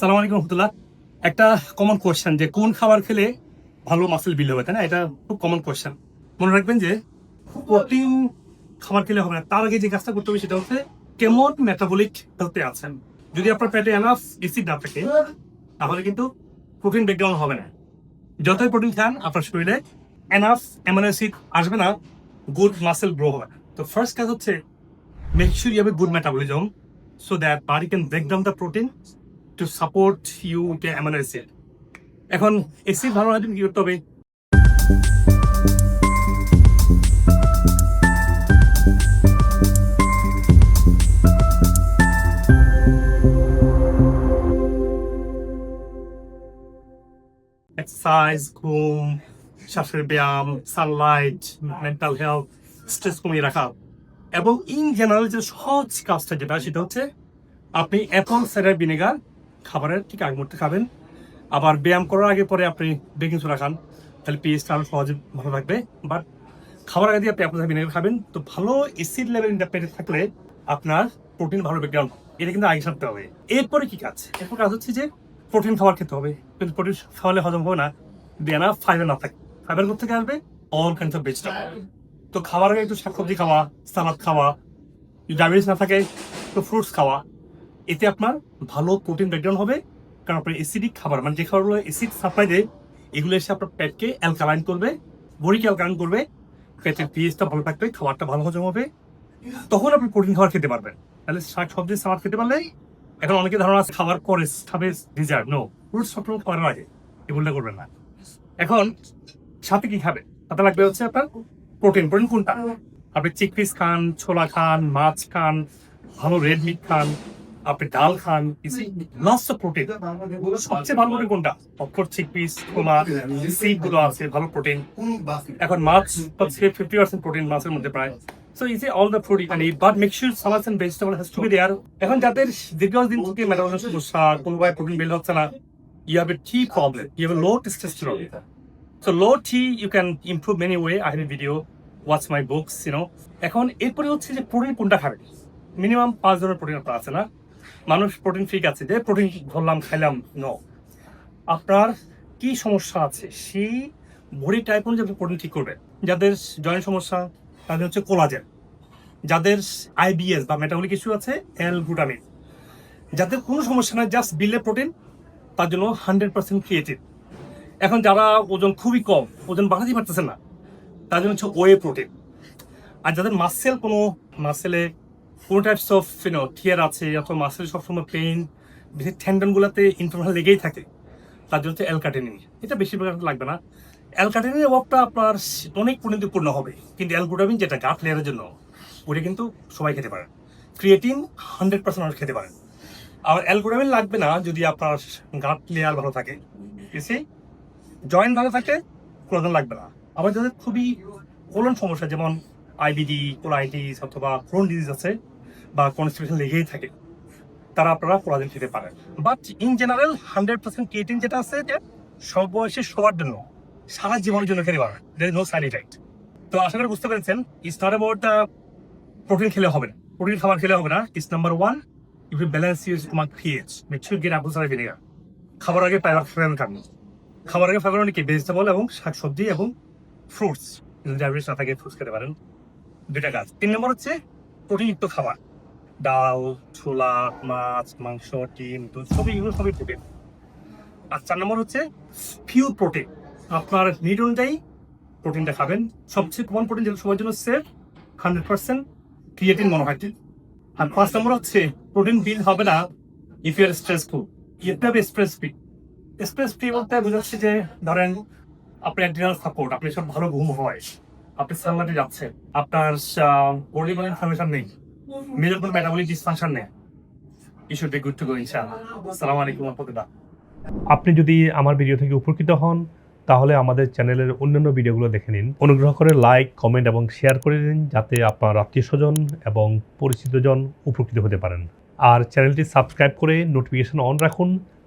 সালাম আলাইকুম রহমতুল্লাহ। একটা কমন কোয়েশ্চেন যে কোন খাবার খেলে ভালো মাসেল বিল হবে, তাই না? এটা খুব কমন কোয়েশ্চেন মনে রাখবেন যে প্রোটিন খাবার খেলে হবে না। তার আগে যে কাজটা করতে হবে সেটা হচ্ছে কেমন মেটাবলিক হেলথে আছেন। যদি আপনার পেটে এনাফ এসিড না থাকে, তাহলে কিন্তু প্রোটিন ব্রেকডাউন হবে না। যতই প্রোটিন খান, আপনার শরীরে এনাফ অ্যামিনো অ্যাসিড আসবে না গুড মাসেল গ্রো হবে তো ফার্স্ট কাজ হচ্ছে sure you have a good metabolism so that body can break down the protein to support you the amino এখন এসি ভালো রাখতে কি করতে হবে? এক্সারসাইজ ঘুম, শ্বাসের ব্যায়াম সানলাইট মেন্টাল হেলথ স্ট্রেস কমিয়ে রাখা। এবং ইন জেনারেল যে সহজ কাজটা যেটা, সেটা হচ্ছে আপনি অ্যাপল সাইডার ভিনেগার খাবারের ঠিক আগে মুহূর্তে খাবেন? আবার ব্যায়াম করার আগে পরে আপনি বেকিং সোডা খান। তাহলে পিএইচটা আরও সহজে ভালো থাকবে। বাট খাবার আগে দিয়ে আপনি সাইডার ভিনেগার খাবেন। তো ভালো এসিড লেভেল পেটে থাকলে আপনার প্রোটিন ভালো ব্যাকগ্রাউন্ড এটা কিন্তু আগে সারতে হবে। এরপরে কি কাজ? এরপর কাজ হচ্ছে যে প্রোটিন খাবার খেতে হবে। কিন্তু প্রোটিন খাওয়ালে হজম হবে না। দেয় না ফাইবার না থাকে ফাইবার থেকে আসবে? অল কাইন্ডস অফ ভেজিটেবল তো খাবার আগে একটু শাকসবজি খাওয়া সালাদ খাওয়া। ডায়াবেটিস না থাকে, তো ফ্রুটস খাওয়া। এতে আপনার ভালো প্রোটিন ব্রেকডাউন হবে, কারণ আপনার অ্যাসিডিক খাবার মানে যে খাবারগুলো অ্যাসিড সাপ্লাই দেয়, এগুলো এসে আপনার পেটকে অ্যালকালাইন করবে বডিকে অ্যালকালাইন করবে, পেটের পিএইচটা ভালো থাকবে, খাবারটা ভালো হজম হবে, তখন আপনি প্রোটিন খাবার খেতে পারবেন। তাহলে শাক, সবজি, সালাদ খেতে পারলে এখন অনেকে ধারণা আছে, খাবার পরে খাবে ডিজার্ভ নো ফ্রুটস সবসময় খাবার আগে এগুলো করবেন না। এখন সাথে কি খাবে? সাথে লাগবে হচ্ছে আপনার প্রোটিন প্রোটিন কোনটা? আপনি চিকপিস খান, ছোলা খান, মাছ খান, ভালো রেড মিট খান আপনি ডাল খান লস অফ প্রোটিন সবচেয়ে ভালো প্রোটিন কোনটা? অফকোর্স চিকপিস ছোলা সিডগুলো আছে ভালো প্রোটিন এখন মাছ হচ্ছে ফিফটি পার্সেন্ট প্রোটিন মাছের মধ্যে প্রায়। So is all the food ইকানি but make sure salads and vegetable has to be there এখন যাদের দীর্ঘদিন থেকে মেটাবলিজম সমস্যা কোনোভাবে প্রোটিন বিল্ড হচ্ছে না you have a T problem you have low testosterone So low T you can improve many way. I have a video, watch my books, you know. এখন এরপরে হচ্ছে যে প্রোটিন কোনটা খাবে মিনিমাম পাঁচ ধরনের প্রোটিন আপনার আছে না? মানুষ প্রোটিন ফ্রিক আছে যে প্রোটিন ধরলাম, খাইলাম ন আপনার কি সমস্যা আছে? সেই বডি টাইপ অনুযায়ী আপনি প্রোটিন ঠিক করবেন। যাদের জয়েন্ট সমস্যা, তাদের হচ্ছে কোলাজেন যাদের আইবিএস বা মেটাবলিক ইস্যু আছে এল গ্লুটামিন যাদের কোনো সমস্যা নাই জাস্ট বিলে প্রোটিন তার জন্য হান্ড্রেড পার্সেন্ট ক্রিয়েটিভ এখন যারা ওজন খুবই কম, ওজন বাড়াতে পারতেছে না তার জন্য হচ্ছে ওয়ে প্রোটিন আর যাদের মাসেল কোনো মাসেলে কোনো টাইপস অফ ইউনো টিয়ার আছে, অথবা মাসেল সবসময় পেইন বেশি টেন্ডনগুলোতে ইনফরমেশন লেগেই থাকে, তার জন্য অ্যালকাটেনিন এটা বেশিরভাগ লাগবে না। অ্যালকাটেনিনের অভাবটা আপনার অনেক পরিণতিপূর্ণ হবে, কিন্তু অ্যালগুটামিন যেটা গাট লেয়ারের জন্য ওটা কিন্তু সবাই খেতে পারেন ক্রিয়েটিন হান্ড্রেড পার্সেন্ট মানুষ খেতে পারেন আর অ্যালগুটামিন লাগবে না যদি আপনার গাট লেয়ার ভালো থাকে। এসে জয়েন্ট ভালো থাকে কোলাজেন লাগবে না। আবার যাদের খুবই কোলন সমস্যা, যেমন আইবিডি কোলাইটিস অথবা ক্রোন ডিজিজ আছে বা কনস্টিপেশন লেগেই থাকে, তারা আপনারা কোলাজেন খেতে পারেন। But in general hundred percent কেটিন যেটা আছে যে সব বয়সে সবার জন্য, সারা জীবনের জন্য খেতে পারেন নো সাইড ইফেক্ট তো আশা করি বুঝতে পেরেছেন ইটস নট অ্যাবাউট প্রোটিন খেলে হবে না। প্রোটিন খাবার খেলে হবে না it's number one you balance use তোমার make sure get apple cider vinegar খাবার আগে পাইবার ফ্রেম খান খাবার আগে ফাইবার অনেকে ভেজিটেবল এবং শাকসবজি এবং ফ্রুটস যদি ডায়াবেটিস না থাকে ফ্রুটস খেতে পারেন। দুইটা কাজ। তিন নম্বর হচ্ছে প্রোটিনযুক্ত খাবার। ডাল, ছোলা, মাছ, মাংস, ডিম, দুধ সবই এগুলো সবই প্রোটিন আর চার নম্বর হচ্ছে পিওর প্রোটিন আপনার নিড অনুযায়ী প্রোটিনটা খাবেন। সবচেয়ে কমন প্রোটিন যেটা সবার জন্য safe hundred percent creatine monohydrate আর পাঁচ নম্বর হচ্ছে প্রোটিন বিল হবে না if you are stressful you have stress free space free বলতে বোঝাচ্ছে যে ধরেন আপনার অ্যাড্রিনাল সাপোর্ট আপনি সব ভালো ঘুম হয়। আপনি সানলাইটে যাচ্ছেন আপনার কোনো ইনফরমেশন নেই। মেজর কোনো মেটাবলিক ডিসফাংশন নেই। Should be good to go ইনশাআল্লাহ। আসসালামু আলাইকুম আপনি যদি আমার ভিডিও থেকে উপকৃত হন, তাহলে আমাদের চ্যানেলের অন্যান্য ভিডিওগুলো দেখে নিন। অনুগ্রহ করে লাইক কমেন্ট এবং শেয়ার করে দিন, যাতে আপনার আত্মীয় স্বজন এবং পরিচিতজন উপকৃত হতে পারেন। আর চ্যানেলটি সাবস্ক্রাইব করে নোটিফিকেশন অন রাখুন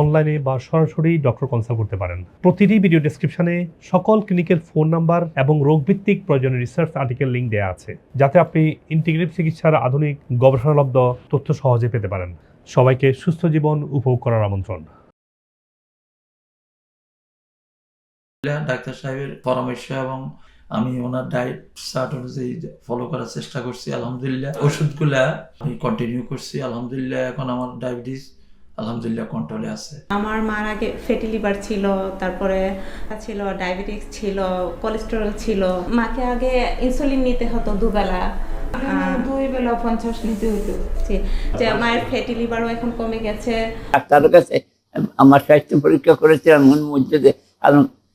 অনলাইনে বা সরাসরি ডক্টর কনসাল্ট করতে পারেন। প্রতিটি ভিডিও ডেসক্রিপশনে সকল ক্লিনিকের ফোন নাম্বার এবং রোগভিত্তিক প্রয়োজনীয় রিসার্চ আর্টিকেল লিঙ্ক দেওয়া আছে, যাতে আপনি ইন্টিগ্রেটিভ চিকিৎসার আধুনিক গবেষণালব্ধ তথ্য সহজে পেতে পারেন। সবাইকে সুস্থ জীবন উপভোগ করার আমন্ত্রণ। ডাক্তার সাহেবের পরামর্শ এবং আমি ওনার ডায়েট চার্ট অনুযায়ী ফলো করার চেষ্টা করছি, আলহামদুলিল্লাহ। ওষুধগুলা আমি কন্টিনিউ করছি, আলহামদুলিল্লাহ। এখন আমার ডায়াবেটিস আলহামদুলিল্লাহ কন্ট্রোলে আছে। আমার মার আগে ফ্যাটি লিভার ছিল তারপরে ছিল ডায়াবেটিস ছিল কোলেস্টেরল ছিল। মাকে আগে ইনসুলিন নিতে হতো দুবেলা। দুই বেলা পঞ্চাশ নিতে হইতো। যে মায়ের ফ্যাটি লিভারও এখন কমে গেছে। ডাক্তারের কাছে আমার স্বাস্থ্য পরীক্ষা করেছিলাম মন মধ্যে যে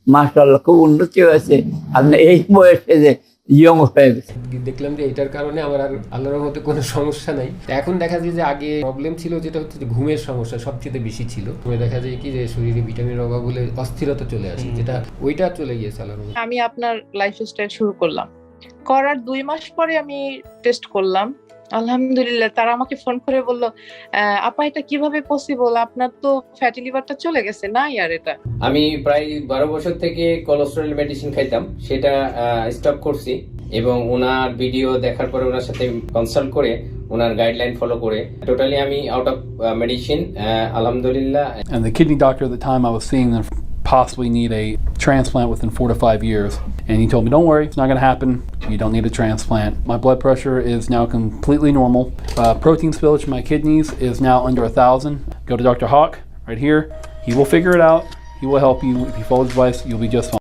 মাসাল্লাহ খুব উন্নতি হয়েছে। আপনি এই বয়সে যে ইয়ং হয়ে গেছে দেখলাম যে এটার কারণে আমার আর আল্লাহর মতো কোনো সমস্যা নাই। এখন দেখা যায় যে আগে প্রবলেম ছিল যেটা হচ্ছে যে ঘুমের সমস্যা সবচেয়ে বেশি ছিল। ঘুমে দেখা যায় কি যে শরীরে ভিটামিনের অভাব হলে অস্থিরতা চলে আসে যেটা ওইটা চলে গিয়েছে আল্লাহর মধ্যে আমি আপনার লাইফস্টাইল শুরু করলাম। করার দুই মাস পরে আমি টেস্ট করলাম। আলহামদুলিল্লাহ তারা আমাকে ফোন করে বলল "আহ, আপা এটা কীভাবে পসিবল আপনার তো ফ্যাটি লিভারটা চলে গেছে না আর এটা? আমি প্রায় বারো বছর থেকে কোলেস্টেরল মেডিসিন খাইতাম সেটা স্টপ করছি এবং ওনার ভিডিও দেখার পরে ওনার সাথে কনসাল্ট করে ওনার গাইডলাইন ফলো করে টোটালি আমি আউট অফ মেডিসিন আলহামদুলিল্লাহ। And the kidney doctor at the time I was seeing them possibly need a transplant within four to five years. And he told me, don't worry, it's not going to happen. You don't need a transplant. My blood pressure is now completely normal. Uh, protein spillage in my kidneys is now under a thousand. Go to Dr. Hawk right here. He will figure it out. He will help you. If you follow his advice, you'll be just fine.